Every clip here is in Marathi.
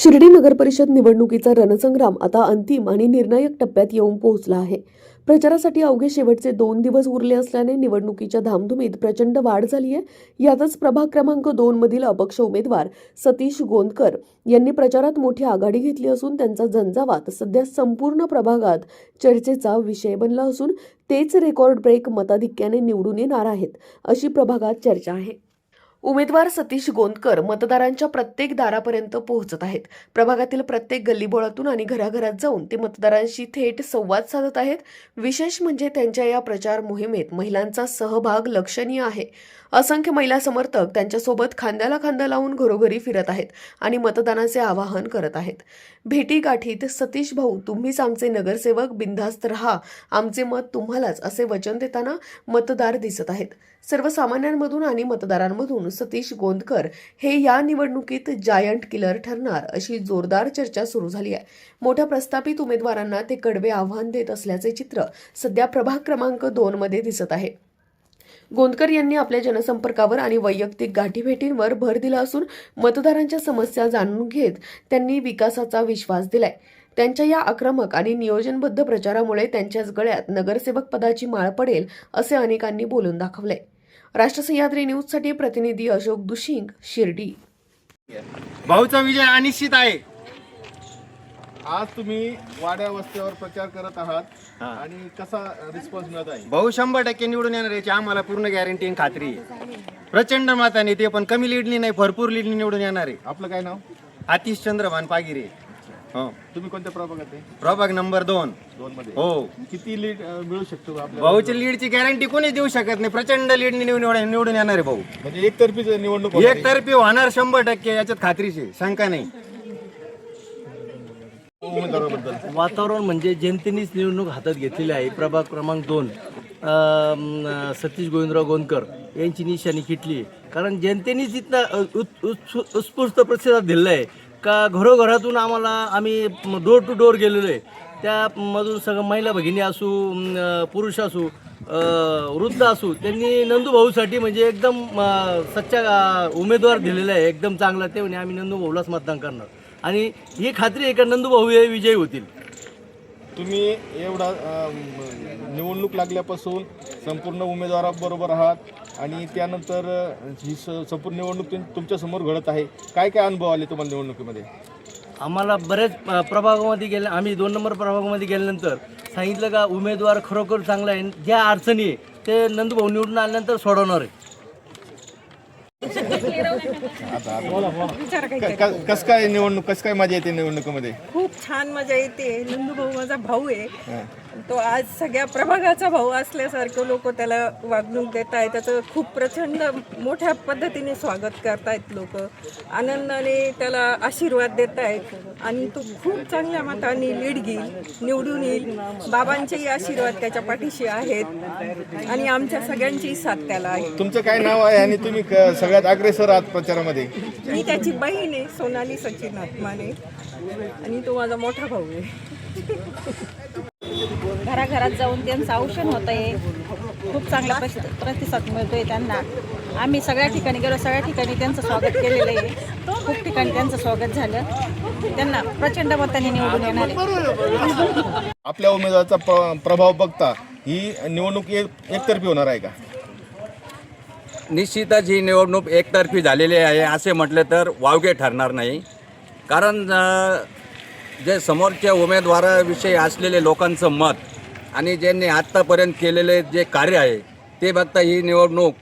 शिर्डी नगरपरिषद निवडणुकीचा रणसंग्राम आता अंतिम आणि निर्णायक टप्प्यात येऊन पोहोचला आहे. प्रचारासाठी अवघे शेवटचे दोन दिवस उरले असल्याने निवडणुकीच्या धामधुमीत प्रचंड वाढ झाली आहे. यातच प्रभाग क्रमांक दोन मधील अपक्ष उमेदवार सतीश गोंदकर यांनी प्रचारात मोठी आघाडी घेतली असून त्यांचा झंझावात सध्या संपूर्ण प्रभागात चर्चेचा विषय बनला असून तेच रेकॉर्ड ब्रेक मताधिक्याने निवडून येणार आहेत अशी प्रभागात चर्चा आहे. उमेदवार सतीश गोंदकर मतदारांच्या प्रत्येक दारापर्यंत पोहोचत आहेत. प्रभागातील प्रत्येक गल्लीबोळातून आणि घराघरात जाऊन ते मतदारांशी थेट संवाद साधत आहेत. विशेष म्हणजे त्यांच्या या प्रचार मोहिमेत महिलांचा सहभाग लक्षणीय आहे. असंख्य महिला समर्थक त्यांच्यासोबत खांद्याला खांदा लावून घरोघरी फिरत आहेत आणि मतदानाचे आवाहन करत आहेत. भेटी गाठीत सतीश भाऊ तुम्हीच आमचे नगरसेवक बिनधास्त रहा. आमचे मत तुम्हालाच असे वचन देताना मतदार दिसत आहेत. सर्वसामान्यांमधून आणि मतदारांमधून सतीश गोंदकर हे या निवडणुकीत जायंट किलर ठरणार अशी जोरदार चर्चा सुरू झाली आहे. मोठ्या प्रस्थापित उमेदवारांना ते कडवे आव्हान देत असल्याचे चित्र सध्या प्रभाग क्रमांक दोनमध्ये दिसत आहे. गोंदकर यांनी आपल्या जनसंपर्कावर आणि वैयक्तिक गाठीभेटींवर भर दिला असून मतदारांच्या समस्या जाणून घेत त्यांनी विकासाचा विश्वास दिलाय. त्यांच्या या आक्रमक आणि नियोजनबद्ध प्रचारामुळे त्यांच्याच गळ्यात नगरसेवक पदाची माळ पडेल असे अनेकांनी बोलून दाखवले. राष्ट्रसह्याद्री न्यूजसाठी प्रतिनिधी अशोक दुशिंग शिर्डी. भाऊचा विजय अनिश्चित आहे. आज तुम्ही वाड्या वस्त्यावर प्रचार करत आहात आणि कसा रिस्पॉन्स मिळत आहे? भाऊ शंभर टक्के निवडून येणार याची आम्हाला पूर्ण गॅरंटी आणि खात्री आहे. प्रचंड मताने ते पण कमी लीडनी नाही भरपूर लीडनी निवडून येणार आहे. आपलं काय नाव? आतिश चंद्रभान पागिरे. हो. तुम्ही कोणत्या प्रभागात आहे? प्रभाग नंबर दोन. दोन मध्ये हो. किती लीड अं, मिळू शकतो आपल्याला? भाऊची लीडची गॅरंटी कोणी देऊ शकत नाही. प्रचंड लीडनी निवडून निवडून येणार आहे भाऊ. म्हणजे एकतर्फीच निवडणूक होणार आहे. एकतर्फी होणार शंभर टक्के याच्यात खात्रीची शंका नाही. उमेदवाराबद्दल. वातावरण म्हणजे जनतेनेच निवडणूक हातात घेतलेली आहे. प्रभाग क्रमांक दोन. अं, सतीश गोविंदराव गोंदकर यांची निशाणी किटली आहे. कारण जनतेनेच इथला अ, उत्- उत्स्फू- उत्स्फूर्त प्रतिसाद दिलेला आहे. का घरोघरातून आम्हाला आम्ही डोर टू डोर गेलेलो आहे. त्यामधून सगळं महिला भगिनी असू पुरुष असू वृद्ध असू त्यांनी नंदूभाऊसाठी म्हणजे एकदम सच्चा उमेदवार दिलेला आहे. एकदम चांगला ते म्हणे आम्ही नंदूभाऊलाच मतदान करणार. आणि ही खात्री आहे का नंदूभाऊ हे विजयी होतील? तुम्ही एवढा निवडणूक लागल्यापासून संपूर्ण उमेदवाराबरोबर आहात. आणि त्यानंतर ही स- संपूर्ण निवडणूक तुम- तुमच्यासमोर घडत आहे. काय काय अनुभव आले तुम्हाला निवडणुकीमध्ये? आम्हाला बऱ्याच अ, प्रभागामध्ये गेले आम्ही दोन नंबर प्रभागामध्ये गेल्यानंतर सांगितलं का उमेदवार खरोखर चांगला आहे. ज्या अडचणी आहे ते नंदूभाऊ निवडून आल्यानंतर सोडवणार आहे. कस काय निवडणूक कस काय मजा येते निवडणुकीमध्ये? खूप छान मजा येते. नंदू भाऊ माझा भाऊ आहे. तो आज सगळ्या प्रभागाचा भाऊ असल्यासारखं लोक त्याला वागणूक देत आहेत त्याचं खूप प्रचंड मोठ्या पद्धतीने स्वागत करतायत लोक. आनंदाने त्याला आशीर्वाद देत आहेत आणि तो खूप चांगल्या मताने लीड घेईल निवडून येईल. बाबांचेही आशीर्वाद त्याच्या पाठीशी आहेत. आणि आमच्या सगळ्यांची साथ त्याला आहे. तुमचं काय नाव आहे आणि तुम्ही सगळ्यात अग्रेसर आहात प्रचारामध्ये? मी त्याची बहीण आहे सोनाली सचिन आत्माने. आणि तो माझा मोठा भाऊ आहे. घराघरात जाऊन त्यांचं औषण होत आहे खूप चांगला प्रति प्रतिसाद मिळतोय त्यांना. आम्ही सगळ्या ठिकाणी गेलो सगळ्या ठिकाणी त्यांचं स्वागत केलेलं आहे. खूप ठिकाणी त्यांचं स्वागत झालं. त्यांना प्रचंड मताने निवडून येणार आहे. आपल्या उमेदवाराचा प्र- प्रभाव बघता ही निवडणूक एक- एकतर्फी होणार आहे का? निश्चितच ही निवडणूक एकतर्फी झालेली आहे असे म्हटले तर वावगे ठरणार नाही. कारण जे समोरच्या उमेदवाराविषयी असलेले लोकांचं मत आणि ज्यांनी आत्तापर्यंत केलेले जे कार्य आहे ते बघता ही निवडणूक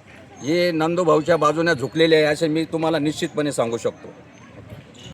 ही नंदूभाऊच्या बाजूने झुकलेली आहे असे मी तुम्हाला निश्चितपणे सांगू शकतो.